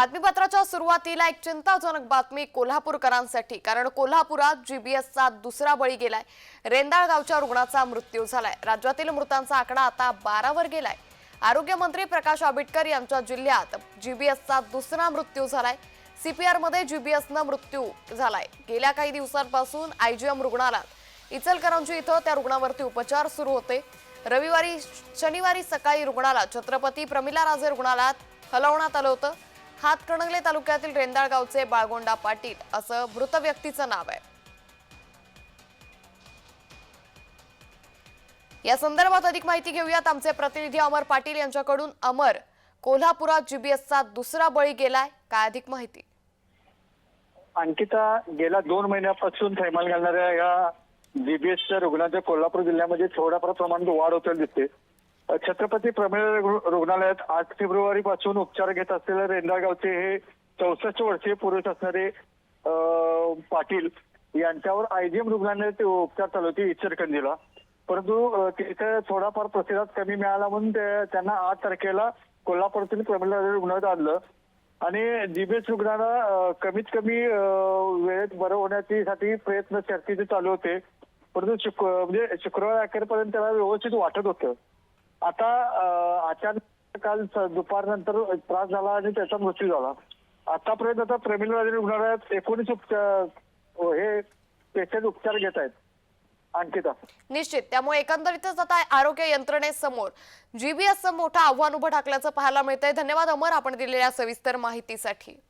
बातमीपत्राच्या सुरुवातीला एक चिंताजनक बातमी कोल्हापूरकरांसाठी कारण कोल्हापुरात जीबीएसचा दुसरा बळी गेलाय. रेंदाळ गावच्या रुग्णाचा मृत्यू झालाय. राज्यातील मृतांचा आकडा आता बारावर गेलाय. आरोग्यमंत्री प्रकाश आंबेडकर यांच्या जिल्ह्यात जीबीएसचा दुसरा मृत्यू झालाय. सीपीआरमध्ये जीबीएसनं मृत्यू झालाय. गेल्या काही दिवसांपासून आयजीएम रुग्णालयात इचलकरंजी इथं त्या रुग्णावरती उपचार सुरू होते. रविवारी शनिवारी सकाळी रुग्णाला छत्रपती प्रमिला राजे रुग्णालयात हलवण्यात आलं होतं. हातकणंगले तालुक्यातील रेंदाळ गावचे बाळगोंडा पाटील असं मृत व्यक्तीचं नाव आहे. या संदर्भात अधिक माहिती घेऊयात. आमचे प्रतिनिधी अमर पाटील यांच्याकडून. अमर कोल्हापुरात जीबीएसचा दुसरा बळी गेलाय. काय अधिक माहिती? अंकिता गेल्या दोन महिन्यापासून थैमान घालणाऱ्या या जीबीएसच्या रुग्णांच्या कोल्हापूर जिल्ह्यामध्ये थोड्याफार प्रमाणात वाढ होताना दिसते. छत्रपती प्रमेय रुग्णालयात आठ फेब्रुवारी पासून उपचार घेत असलेले रेंदाळ गावचे हे चौसष्ट वर्षीय पुरुष असणारे पाटील यांच्यावर आयजीएम रुग्णालयात ते उपचार चालू होते इचरकंजीला परंतु तिथे थोडाफार प्रतिसाद कमी मिळाला म्हणून त्यांना आठ तारखेला कोल्हापूरातील प्रमेय रुग्णालयात आणलं. आणि जीबीएस रुग्णाला कमीत कमी वेळेत बरं होण्यासाठी प्रयत्न शर्तीचे चालू होते. परंतु शुक म्हणजे शुक्रवार अखेरपर्यंत त्याला व्यवस्थित वाटत होतं. आता अचानक काल दुपारनंतर त्रास झाला आणि त्याचा मृत्यू झाला. आतापर्यंत आता प्रमिल राजे रुग्णालयात एकोणीस उपचार हे पेशंट उपचार घेत आहेत अंकिता. निश्चित. त्यामुळे एकंदरीतच आता आरोग्य यंत्रणेसमोर जीबीएसचं मोठं आव्हान उभं ठाकल्याचं पाहायला मिळतंय. धन्यवाद अमर आपण दिलेल्या सविस्तर माहितीसाठी.